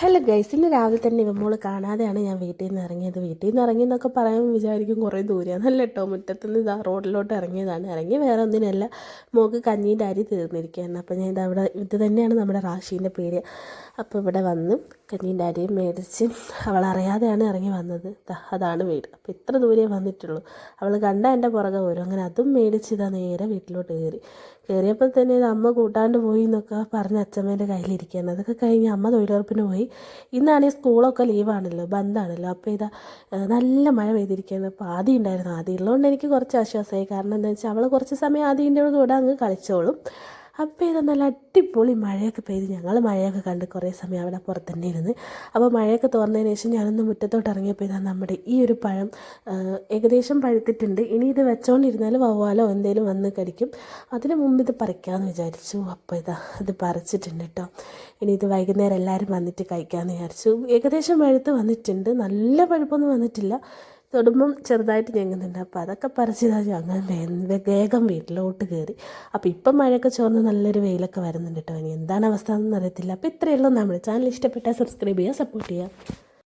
Hello guys ഇന്ന് രാവിലെ തന്നെ ഇവമോൾ കാണാതെയാണ് ഞാൻ വീട്ടിൽ നിന്ന് ഇറങ്ങിയത്. വീട്ടിൽ നിന്ന് ഇറങ്ങി എന്നൊക്കെ പറയുമ്പോൾ വിചാരിക്കും കുറേ ദൂരെയാണ് നല്ല കേട്ടോ. മുറ്റത്തുനിന്ന് ഇതാ റോഡിലോട്ട് ഇറങ്ങിയതാണ്. ഇറങ്ങി വേറെ ഒന്നിനല്ല മോക്ക് കഞ്ഞീന്റെ അരി തീർന്നിരിക്കുകയാണ്. അപ്പോൾ ഞാൻ ഇതവിടെ ഇത് തന്നെയാണ് നമ്മുടെ റാഷീന്റെ പേര് അപ്പോൾ ഇവിടെ വന്ന് കഞ്ഞീന്റെ അരിയും മേടിച്ച് അവൾ അറിയാതെയാണ് ഇറങ്ങി വന്നത്. അതാണ് വീട്. അപ്പോൾ ഇത്ര ദൂരെ വന്നിട്ടുള്ളൂ. അവൾ കണ്ട എന്റെ പുറകെ വരും. അങ്ങനെ അതും മേടിച്ച് ഇതാ നേരെ വീട്ടിലോട്ട് കയറി. കയറിയപ്പോൾ തന്നെ ഇത് അമ്മ കൂട്ടാണ്ട് പോയി എന്നൊക്കെ പറഞ്ഞ് അച്ഛമ്മേന്റെ കയ്യിലിരിക്കുകയാണ്. അതൊക്കെ കഴിഞ്ഞ് അമ്മ തൊഴിലുറപ്പിന് പോയി. ഇന്നാണെങ്കിൽ സ്കൂളൊക്കെ ലീവാണല്ലോ ബന്ധാണല്ലോ അപ്പോൾ ഇതാ നല്ല മഴ പെയ്തിരിക്കുകയാണ്. അപ്പോൾ ആദ്യം ഉണ്ടായിരുന്നു. ആദ്യം ഉള്ളതുകൊണ്ട് എനിക്ക് കുറച്ച് ആശ്വാസമായി. കാരണം എന്താ വെച്ചാൽ അവൾ കുറച്ച് സമയം ആദ്യന്റെ കൂടെ അങ്ങ് കളിച്ചോളും. അപ്പോൾ ഇത് നല്ല അടിപൊളി മഴയൊക്കെ പെയ്ത്. ഞങ്ങൾ മഴയൊക്കെ കണ്ട് കുറേ സമയം അവിടെ പുറത്ത് തന്നെ ഇരുന്ന്. അപ്പോൾ മഴയൊക്കെ തോന്നതിന് ശേഷം ഞാനൊന്ന് മുറ്റത്തോട്ട് ഇറങ്ങിയപ്പോൾ ഇതാ നമ്മുടെ ഈ ഒരു പഴം ഏകദേശം പഴുത്തിട്ടുണ്ട്. ഇനി ഇത് വെച്ചോണ്ടിരുന്നാൽ വവ്വാലോ എന്തെങ്കിലും വന്ന് കടിക്കും. അതിന് മുമ്പ് ഇത് പറിക്കാമെന്ന് വിചാരിച്ചു. അപ്പോൾ ഇതാ ഇത് പറിച്ചിട്ടുണ്ട് കേട്ടോ ഇനി ഇത് വൈകുന്നേരം എല്ലാവരും വന്നിട്ട് കഴിക്കാമെന്ന് വിചാരിച്ചു. ഏകദേശം പഴുത്ത് വന്നിട്ടുണ്ട്. നല്ല പഴുപ്പൊന്നും വന്നിട്ടില്ല. തൊടുമ്പം ചെറുതായിട്ട് ഞെങ്ങുന്നുണ്ട്. അപ്പോൾ അതൊക്കെ പറിച്ചതാ ഞങ്ങൾ വേഗം വീട്ടിലോട്ട് കയറി അപ്പോൾ ഇപ്പം മഴയൊക്കെ ചോർന്ന് നല്ലൊരു വെയിലൊക്കെ വരുന്നുണ്ട് കേട്ടോ. ഇനി എന്താണ് അവസ്ഥ എന്നൊന്നും അറിയത്തില്ല. അപ്പോൾ ഇത്രയേ നമ്മൾ ചാനൽ ഇഷ്ടപ്പെട്ടാൽ സബ്സ്ക്രൈബ് ചെയ്യുക സപ്പോർട്ട് ചെയ്യുക.